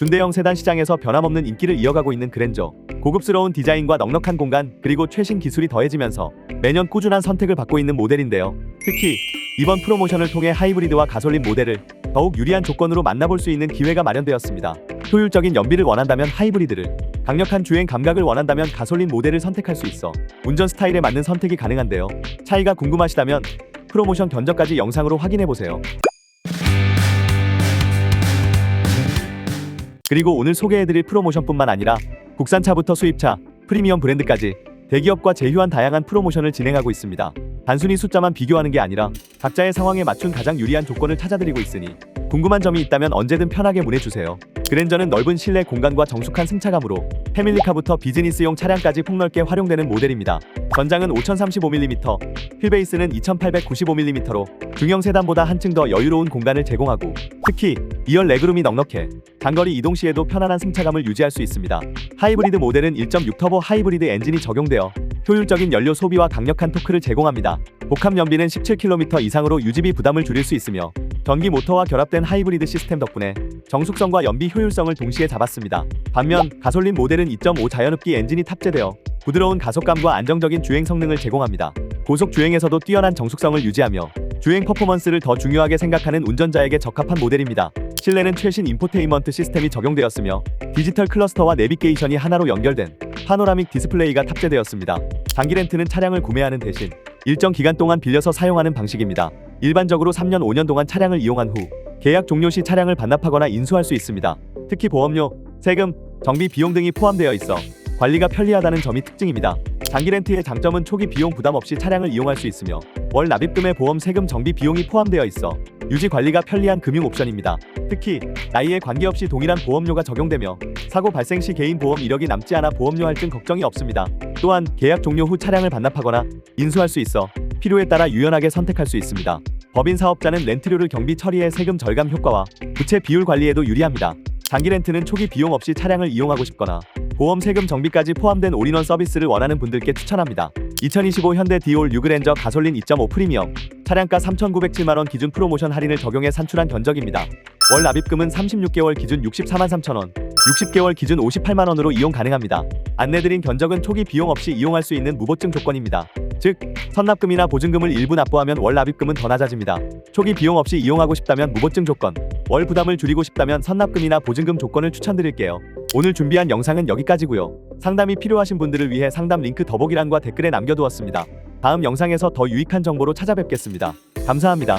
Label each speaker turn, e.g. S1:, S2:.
S1: 준대형 세단 시장에서 변함없는 인기를 이어가고 있는 그랜저. 고급스러운 디자인과 넉넉한 공간 그리고 최신 기술이 더해지면서 매년 꾸준한 선택을 받고 있는 모델인데요. 특히 이번 프로모션을 통해 하이브리드와 가솔린 모델을 더욱 유리한 조건으로 만나볼 수 있는 기회가 마련되었습니다. 효율적인 연비를 원한다면 하이브리드를, 강력한 주행 감각을 원한다면 가솔린 모델을 선택할 수 있어 운전 스타일에 맞는 선택이 가능한데요. 차이가 궁금하시다면 프로모션 견적까지 영상으로 확인해 보세요. 그리고 오늘 소개해드릴 프로모션뿐만 아니라 국산차부터 수입차, 프리미엄 브랜드까지 대기업과 제휴한 다양한 프로모션을 진행하고 있습니다. 단순히 숫자만 비교하는 게 아니라 각자의 상황에 맞춘 가장 유리한 조건을 찾아드리고 있으니 궁금한 점이 있다면 언제든 편하게 문의주세요. 그랜저는 넓은 실내 공간과 정숙한 승차감으로 패밀리카부터 비즈니스용 차량까지 폭넓게 활용되는 모델입니다. 전장은 5035mm, 휠베이스는 2895mm로 중형 세단보다 한층 더 여유로운 공간을 제공하고 특히 2열 레그룸이 넉넉해 장거리 이동 시에도 편안한 승차감을 유지할 수 있습니다. 하이브리드 모델은 1.6 터보 하이브리드 엔진이 적용되어 효율적인 연료 소비와 강력한 토크를 제공합니다. 복합 연비는 17km 이상으로 유지비 부담을 줄일 수 있으며 전기 모터와 결합된 하이브리드 시스템 덕분에 정숙성과 연비 효율성을 동시에 잡았습니다. 반면 가솔린 모델은 2.5 자연흡기 엔진이 탑재되어 부드러운 가속감과 안정적인 주행 성능을 제공합니다. 고속 주행에서도 뛰어난 정숙성을 유지하며 주행 퍼포먼스를 더 중요하게 생각하는 운전자에게 적합한 모델입니다. 실내는 최신 인포테인먼트 시스템이 적용되었으며 디지털 클러스터와 내비게이션이 하나로 연결된 파노라믹 디스플레이가 탑재되었습니다. 장기 렌트는 차량을 구매하는 대신 일정 기간 동안 빌려서 사용하는 방식입니다. 일반적으로 3년 5년 동안 차량을 이용한 후 계약 종료 시 차량을 반납하거나 인수할 수 있습니다. 특히 보험료, 세금, 정비 비용 등이 포함되어 있어 관리가 편리하다는 점이 특징입니다. 장기 렌트의 장점은 초기 비용 부담 없이 차량을 이용할 수 있으며 월 납입금에 보험 세금 정비 비용이 포함되어 있어 유지 관리가 편리한 금융 옵션입니다. 특히 나이에 관계없이 동일한 보험료가 적용되며 사고 발생 시 개인 보험 이력이 남지 않아 보험료 할증 걱정이 없습니다. 또한 계약 종료 후 차량을 반납하거나 인수할 수 있어 필요에 따라 유연하게 선택할 수 있습니다. 법인 사업자는 렌트료를 경비 처리해 세금 절감 효과와 부채 비율 관리에도 유리합니다. 장기 렌트는 초기 비용 없이 차량을 이용하고 싶거나 보험 세금 정비까지 포함된 올인원 서비스를 원하는 분들께 추천합니다. 2025 현대 디올 6그랜저 가솔린 2.5 프리미엄 차량가 3,907만 원 기준 프로모션 할인을 적용해 산출한 견적입니다. 월 납입금은 36개월 기준 64만 3천 원, 60개월 기준 58만 원으로 이용 가능합니다. 안내드린 견적은 초기 비용 없이 이용할 수 있는 무보증 조건입니다. 즉, 선납금이나 보증금을 일부 납부하면 월 납입금은 더 낮아집니다. 초기 비용 없이 이용하고 싶다면 무보증 조건, 월 부담을 줄이고 싶다면 선납금이나 보증금 조건을 추천드릴게요. 오늘 준비한 영상은 여기까지고요. 상담이 필요하신 분들을 위해 상담 링크 더보기란과 댓글에 남겨두었습니다. 다음 영상에서 더 유익한 정보로 찾아뵙겠습니다. 감사합니다.